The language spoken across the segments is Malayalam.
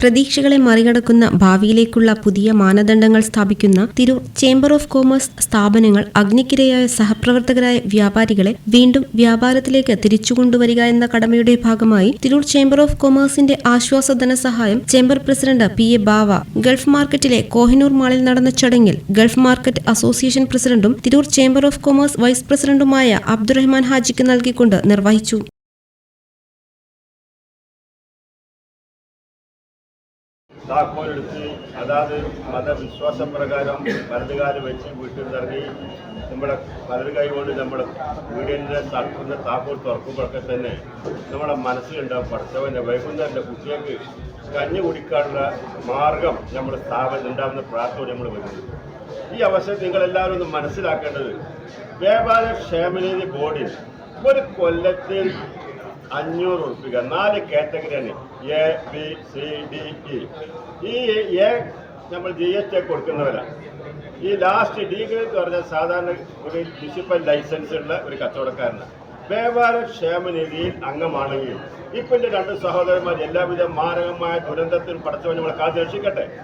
പ്രതീക്ഷകളെ മറികടക്കുന്ന ഭാവിയിലേക്കുള്ള പുതിയ മാനദണ്ഡങ്ങൾ സ്ഥാപിക്കുന്ന തിരൂർ ചേംബർ ഓഫ് കോമേഴ്സ് സ്ഥാപനങ്ങൾ അഗ്നിക്കിരയായ സഹപ്രവർത്തകരായ വ്യാപാരികളെ വീണ്ടും വ്യാപാരത്തിലേക്ക് തിരിച്ചുകൊണ്ടുവരിക എന്ന കടമയുടെ ഭാഗമായി തിരൂർ ചേംബർ ഓഫ് കൊമേഴ്സിന്റെ ആശ്വാസ ധനസഹായം chamber president P A Bava gulf മാർക്കറ്റിലെ കോഹിനൂർ മാളിൽ നടന്ന ചടങ്ങിൽ ഗൾഫ് മാർക്കറ്റ് അസോസിയേഷൻ പ്രസിഡന്റും Tirur chamber of commerce vice പ്രസിഡന്റുമായ അബ്ദുറഹ്മാൻ ഹാജിക്ക് നൽകിക്കൊണ്ട് നിർവഹിച്ചു. താക്കോലെടുത്ത് അതാത് മതവിശ്വാസപ്രകാരം വലതുകാലം വെച്ച് വീട്ടിൽ നിറങ്ങി നമ്മുടെ വലത് കൈകൊണ്ട് നമ്മുടെ വീടിന്റെ തടുക്കുന്ന താക്കോൽ തുറക്കുമ്പോഴൊക്കെ തന്നെ നമ്മുടെ മനസ്സിലുണ്ടാവും പഠിച്ചവന്റെ വൈകുന്നേരത്തെ കുട്ടികൾക്ക് കഞ്ഞി കുടിക്കാനുള്ള മാർഗം നമ്മുടെ സ്ഥാപനം ഉണ്ടാകുന്ന പ്രാർത്ഥന നമ്മൾ വരുന്നത് ഈ അവസരം നിങ്ങളെല്ലാവരും ഒന്ന് മനസ്സിലാക്കേണ്ടത് വ്യാപാര ക്ഷേമനിധി ബോർഡിൽ ഒരു കൊല്ലത്തിൽ അഞ്ഞൂറ് ഉറുപ്പിക. നാല് കാറ്റഗറിയാണ്. A B C D E. ഈ എ നമ്മൾ ജി എസ് ടി കൊടുക്കുന്നവരാണ് ഈ ലാസ്റ്റ് ഡിഗ്രി എന്ന് പറഞ്ഞാൽ സാധാരണ ഒരു മുനിസിപ്പൽ ലൈസൻസ് ഉള്ള ഒരു കച്ചവടക്കാരനാണ് വ്യാപാര ക്ഷേമനിധിയിൽ അംഗമാണെങ്കിൽ ഇപ്പം എന്റെ രണ്ട് സഹോദരന്മാർ എല്ലാവിധ മാരകമായ ദുരന്തത്തിൽ പടച്ചവൻ നമ്മൾ കാത്തു രക്ഷിക്കട്ടെ.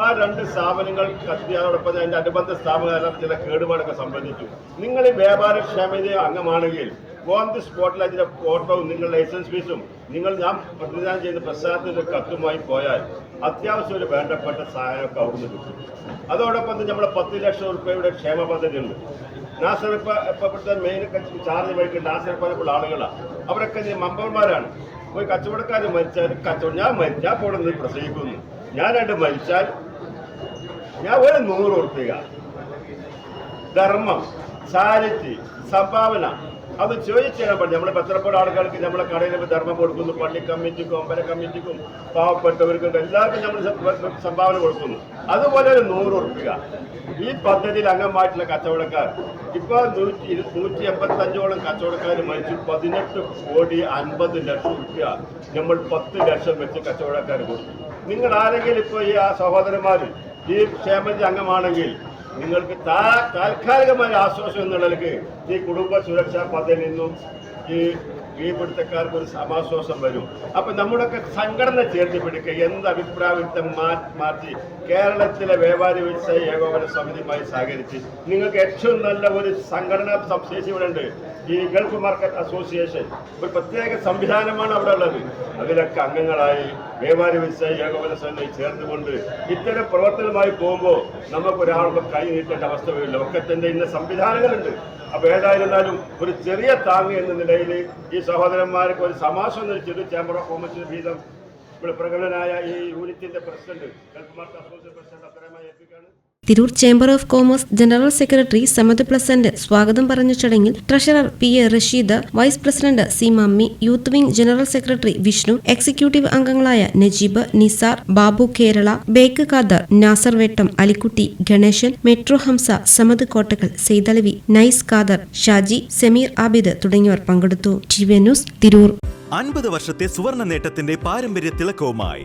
ആ രണ്ട് സ്ഥാപനങ്ങൾ കത്തിയതോടൊപ്പം അതിന്റെ അനുബന്ധ സ്ഥാപനം ചില കേടുപാടൊക്കെ സംബന്ധിച്ചു നിങ്ങൾ വ്യാപാര ക്ഷേമനിധി അംഗമാണെങ്കിൽ ഓൺ ദി സ്പോട്ടിൽ ഫോട്ടോവും നിങ്ങളുടെ ലൈസൻസ് ഫീസും നിങ്ങൾ ഞാൻ പ്രതിദാനം ചെയ്യുന്ന പ്രസ്ഥാനത്തിന്റെ കത്തുമായി പോയാൽ അത്യാവശ്യം ഒരു വേണ്ടപ്പെട്ട സഹായമൊക്കെ അവിടുന്ന് കിട്ടും. അതോടൊപ്പം തന്നെ നമ്മുടെ പത്ത് ലക്ഷം രൂപയുടെ ക്ഷേമ പദ്ധതി ഉണ്ട്. നാസർ ഇപ്പൊ ഇവിടുത്തെ മെയിൻ ചാർജ് വഹിക്കുന്ന പലപ്പോൾ ആളുകളാണ് അവരൊക്കെ മമ്പർമാരാണ് കച്ചവടക്കാർ കച്ചവടക്കാരൻ മരിച്ചാൽ കച്ചവടം ഞാൻ മരിച്ചാൽ പോലെ നിന്ന് ഞാനായിട്ട് മരിച്ചാൽ ഞാൻ ഒരു നൂറ് ഉറുപ്പിക ധർമ്മം ചാരിറ്റി സംഭാവന അത് ചോദിച്ചാൽ പറഞ്ഞു നമ്മൾ പത്രപ്പോട് ആളുകൾക്ക് നമ്മളെ കടയിൽ ധർമ്മം കൊടുക്കുന്നു പള്ളി കമ്മിറ്റിക്കും അമ്പല കമ്മിറ്റിക്കും പാവപ്പെട്ടവർക്കും എല്ലാവർക്കും നമ്മൾ സംഭാവന കൊടുക്കുന്നു. അതുപോലെ ഒരു നൂറ് ഉറുപ്പിക. ഈ പദ്ധതിയിൽ അംഗമായിട്ടുള്ള കച്ചവടക്കാർ. ഇപ്പോൾ നൂറ്റി നൂറ്റി എൺപത്തഞ്ചോളം കച്ചവടക്കാർ മരിച്ചു. പതിനെട്ട് കോടി അൻപത് ലക്ഷം രൂപ നമ്മൾ പത്ത് ലക്ഷം വെച്ച് കച്ചവടക്കാർ കൊടുത്തു. നിങ്ങൾ ആരെങ്കിലും ഇപ്പോൾ ഈ ആ സഹോദരന്മാർ ഈ ക്ഷേമത്തിൽ അംഗമാണെങ്കിൽ നിങ്ങൾക്ക് താൽക്കാലികമായ ആശ്വാസം എന്നുള്ളതിലേക്ക് ഈ കുടുംബ സുരക്ഷാ പദ്ധതിയിൽ നിന്നും ഈ കീഴ്പിടുത്തക്കാർക്ക് ഒരു സമാശ്വാസം വരും. അപ്പൊ നമ്മുടെയൊക്കെ സംഘടന ചേർത്ത് പിടിക്കുക. എന്ത് അഭിപ്രായത്തെ മാറ്റി കേരളത്തിലെ വ്യാപാരി വ്യവസായ ഏകോപന സമിതിയുമായി സഹകരിച്ച് നിങ്ങൾക്ക് ഏറ്റവും നല്ല ഒരു സംഘടനാ ശേഷി ഇവിടെ ഉണ്ട് ഈ ഗൾഫ് മാർക്കറ്റ് അസോസിയേഷൻ. ഒരു പ്രത്യേക സംവിധാനമാണ് അവിടെ ഉള്ളത് അതിലൊക്കെ അംഗങ്ങളായി വ്യാപാരി വ്യവസായ ഏകോപന സമിതി ചേർന്നുകൊണ്ട് ഇത്തരം പ്രവർത്തനമായി പോകുമ്പോൾ നമുക്ക് ഒരാളുടെ കൈ നീട്ടേണ്ട അവസ്ഥ വരില്ല. ഒക്കെ തന്നെ ഇന്ന സംവിധാനങ്ങളുണ്ട്. അപ്പൊ ഏതായിരുന്നാലും ഒരു ചെറിയ താങ്ങ് എന്ന നിലയിൽ ഈ സഹോദരന്മാർക്ക് ഒരു സമാസം ചെറു ചേംബർ ഓഫ് കോമേഴ്സിന് വീതം ഇവിടെ പ്രകടനായ ഈ president president Tirur chamber of commerce general secretary Samad pleasant സ്വാഗതം പറഞ്ഞ ചടങ്ങിൽ treasurer P A Rasheed vice president C Mammi youth wing general secretary Vishnu executive അംഗങ്ങളായ Najeeb Nizar Babu Kerala bake Khader Nasser Vettam Alikutty Ganesan metro Hamza Samad Kottakkal Saithalavi nice Khader Shaji Sameer Abid തുടങ്ങിയവർ പങ്കെടുത്തു. T V news Tirur. അൻപത് വർഷത്തെ സുവർണ നേട്ടത്തിന്റെ പാരമ്പര്യ തിളക്കവുമായി